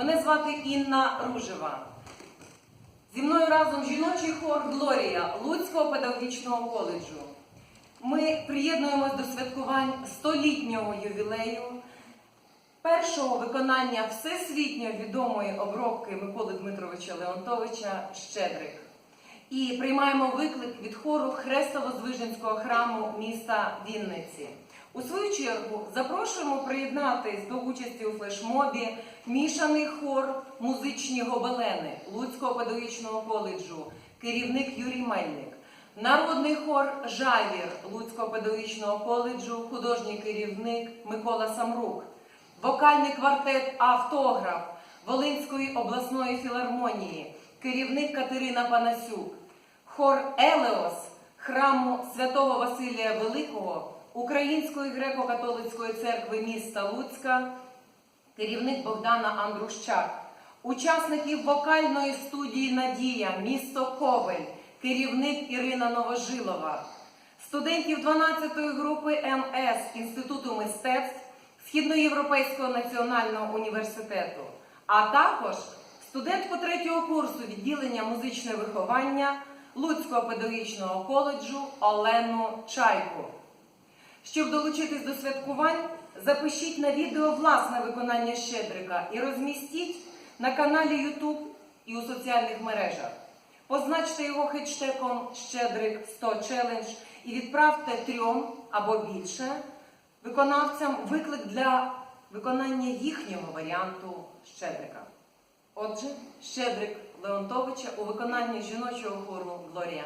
Мене звати Інна Ружева. Зі мною разом жіночий хор Глорія Луцького педагогічного коледжу. Ми приєднуємось до святкувань столітнього ювілею першого виконання всесвітньо відомої обробки Миколи Дмитровича Леонтовича Щедрик. І приймаємо виклик від хору Хрестово-Звиженського храму міста Вінниці. У свою чергу запрошуємо приєднатись до участі у флешмобі мішаний хор музичні гобелени Луцького педагогічного коледжу, керівник Юрій Мельник, народний хор Жавір Луцького педагогічного коледжу, художній керівник Микола Самрук, вокальний квартет Автограф Волинської обласної філармонії, керівник Катерина Панасюк, хор Елеос храму святого Василія Великого Української греко-католицької церкви міста Луцька, керівник Богдана Андрущак, учасників вокальної студії Надія, місто Ковель, керівник Ірина Новожилова, студентів 12-ї групи МС Інституту мистецтв Східноєвропейського національного університету, а також студентку третього курсу відділення музичне виховання Луцького педагогічного коледжу Олену Чайку. Щоб долучитись до святкувань, запишіть на відео власне виконання Щедрика і розмістіть на каналі YouTube і у соціальних мережах. Позначте його хештегом Щедрик 100 Challenge і відправте трьом або більше виконавцям виклик для виконання їхнього варіанту Щедрика. Отже, Щедрик Леонтовича у виконанні жіночого хору Глорія.